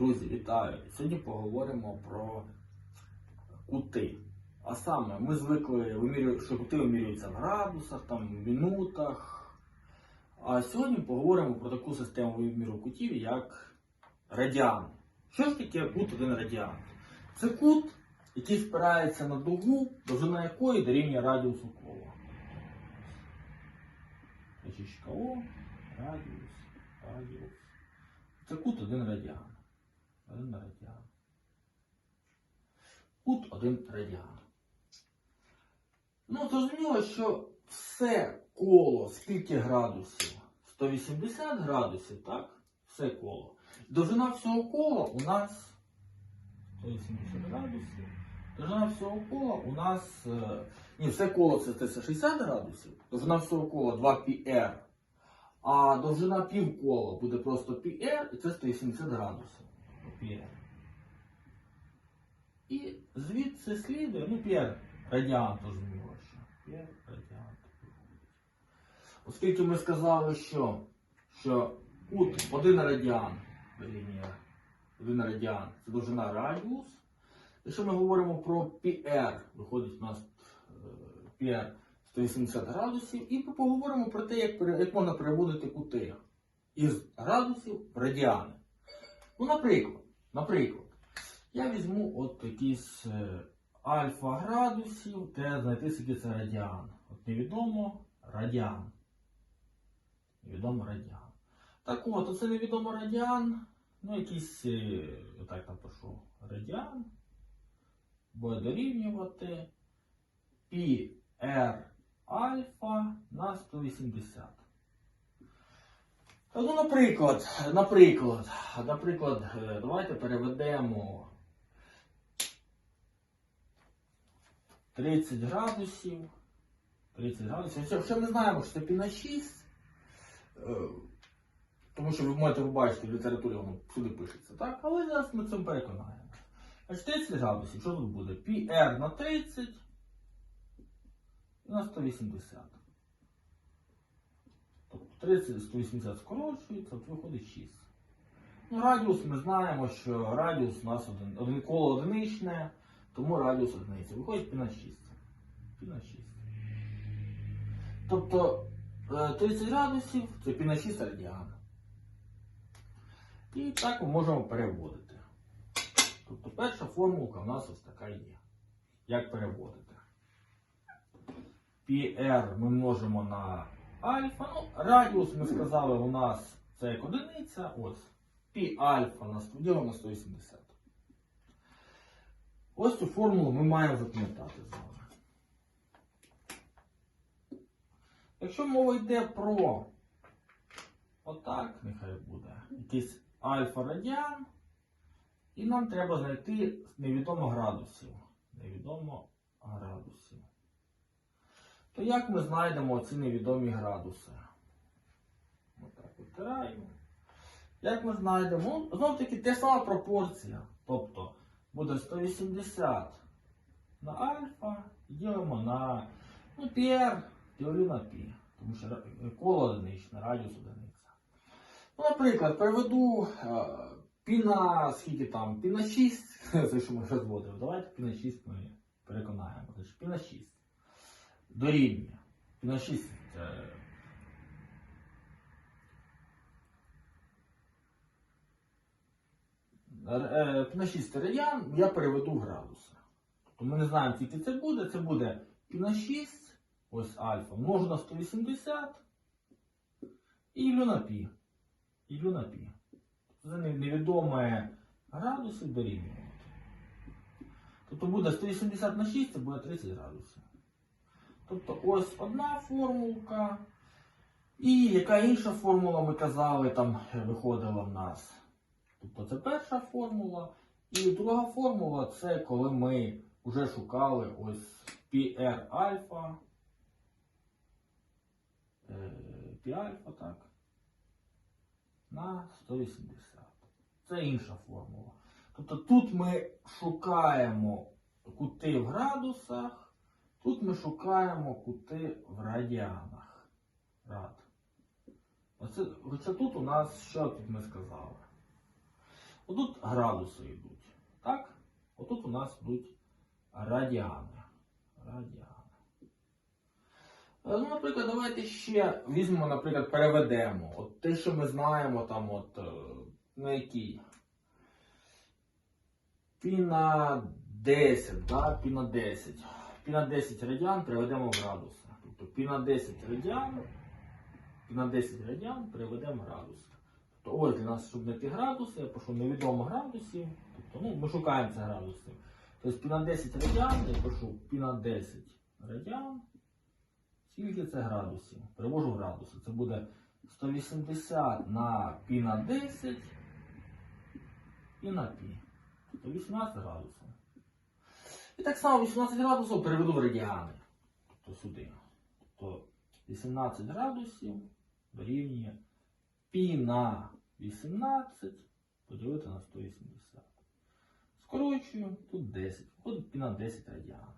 Друзі, вітаю! Сьогодні поговоримо про кути. А саме, ми звикли, що кути вимірюються в градусах, там, в минутах. А сьогодні поговоримо про таку систему виміру кутів, як радіан. Що ж таке кут один радіан? Це кут, який спирається на дугу, довжина якої дорівнює радіусу кола. Точечка О, радіус, радіус. Це кут один радіан. Один радіан. Кут один радіан. Ну, зрозуміло, що все коло скільки градусів? 180 градусів, так? Все коло. Довжина всього кола у нас 180 градусів. Довжина всього кола у нас. е, Ні, все коло це 360 градусів. Довжина всього кола 2πr. А довжина півкола буде просто πr, і це 180 градусів πr. І звідси слідує, ну пір радіанту зміла ще. Пір радіанту. Оскільки ми сказали, що що кут один радіан лінія, один радіан це довжина радіус. Якщо ми говоримо про PR, виходить у нас е, PR 180 градусів, і ми поговоримо про те, як, як можна переводити кути із градусів в радіани. Ну, наприклад, наприклад, я візьму от якісь е, альфа градусів, де знайти скільки це радіан. От невідомо радіан. Невідомо радіан. Так от, оце невідомо радіан, ну якийсь, е, отак напишу, радіан буде дорівнювати пі альфа на 180. Ну, наприклад, наприклад, наприклад, е, давайте переведемо 30 градусів. 30 градусів. Якщо- ми знаємо, що це пі на 6, е, тому що ви можете побачити в літературі, воно всюди пишеться, так? Але зараз ми цим переконаємо. Значить 30 градусів, що тут буде? πr на 30 і на 180. Тобто 30 і 180 скорочується, виходить 6. Ну, радіус ми знаємо, що радіус у нас один, один коло одиничне, тому радіус одиниця. Виходить π на 6. Пі на 6. Тобто е, 30 градусів це π на 6 радіан. І так ми можемо переводити. Тобто перша формулка в нас ось така є. Як переводити? PR ми множимо на альфа. Ну, радіус ми сказали у нас це як одиниця. Ось. Пі альфа на 100 на 180. Ось цю формулу ми маємо запам'ятати з вами. Якщо мова йде про отак, нехай буде, якийсь альфа радіан, і нам треба знайти невідомо градусів. Невідомо градусів. То як ми знайдемо ці невідомі градуси? Отак витираємо. Як ми знайдемо? Ну, Знов таки те сама пропорція. Тобто буде 180 на альфа ділимо на ну, πr, ділю на π. Тому що коло одиничне, радіус одиниця. Ну, наприклад, переведу е, пі на скільки там, пі на 6, це що ми розводили. Давайте пі на 6 ми переконаємо. Пі на 6 дорівнює. Пі на 6 це Е, на 6 радіан я переведу в градуси. Тобто ми не знаємо, скільки це буде. Це буде на 6, ось альфа, множу на 180 і ділю на пі. І ділю на пі. Це не- невідоме градуси дорівнювати. Тобто буде 180 на 6, це буде 30 градусів. Тобто ось одна формулка. І яка інша формула, ми казали, там е, виходила в нас. Тобто це перша формула. І друга формула це коли ми вже шукали ось PR альфа. е, Пі альфа, так. На 180. Це інша формула. Тобто тут ми шукаємо кути в градусах, ми шукаємо кути в радіанах. Рад. Оце, хоча тут у нас що тут ми сказали? Отут градуси йдуть. Так? Отут у нас йдуть радіани. Радіани. Е, Ну, наприклад, давайте ще візьмемо, наприклад, переведемо. От те, що ми знаємо, там, от, е, на який. Піна 10, да? Піна 10. Піна 10 радіан переведемо в градуси. Тобто піна 10 радіан, піна 10 радіан переведемо в градуси. Тобто ось для нас, щоб знайти градуси, я пишу невідомо градусів. Тобто, ну, ми шукаємо це градуси. Тобто піна 10 радіан, я пишу піна 10 радіан. Скільки це градусів? Перевожу в градуси. Це буде 180 на пі на 10 і на пі. Тобто 18 градусів. І так само 18 градусів переведу в радіани. Тобто сюди. Тобто 18 градусів дорівнює пі на 18 поділити на 180. Скорочую, тут 10. Виходить пі на 10 радіан.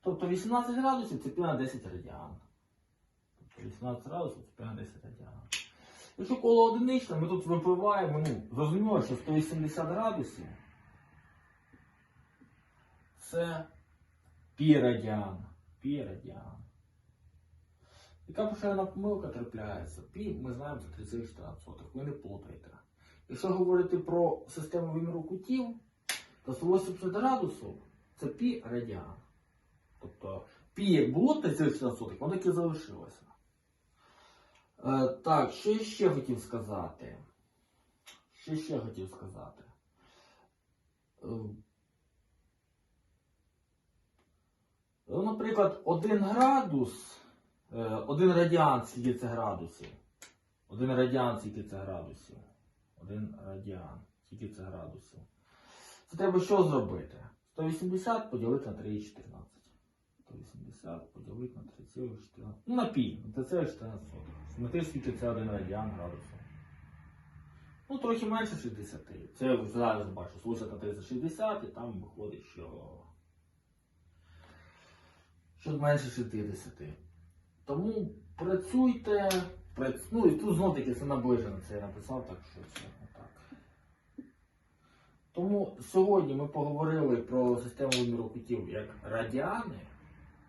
Тобто 18 градусів це пі на 10 радіан. Тобто 18 градусів це пі на 10 радіан. Якщо коло одиничне, ми тут випливаємо, ну, зрозуміло, що 180 градусів це пі радіан. Пі радіан. Яка поширена помилка трапляється? Пі, ми знаємо, це 3,14. Ви не плутайте. Якщо говорити про систему виміру кутів, то 180 градусів це пі радіан. Тобто пі як було 3,14, воно так і залишилося. Е, так, що я ще хотів сказати? Що ще хотів сказати? Е, ну, наприклад, 1 градус, е, 1 радіан, скільки це градусів? 1 радіан, скільки це градусів? 1 радіан, скільки це градусів? Це треба що зробити? 180 поділити на 3,14. 180 поділити на 3,14. Ну, на пі, на 3,14. Смотри, скільки це 1 радіан градусів. Ну, трохи менше 60. Це я зараз бачу, слушати на 360 і там виходить, що. Що менше 60. Тому працюйте. Прац... Ну і тут знов таки це наближено, це я написав, так що це отак. Тому сьогодні ми поговорили про систему виміру кутів як радіани,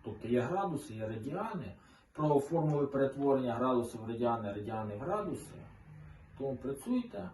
тобто є градуси, є радіани, про формули перетворення градусів в радіани, радіани в градуси. Тому працюйте.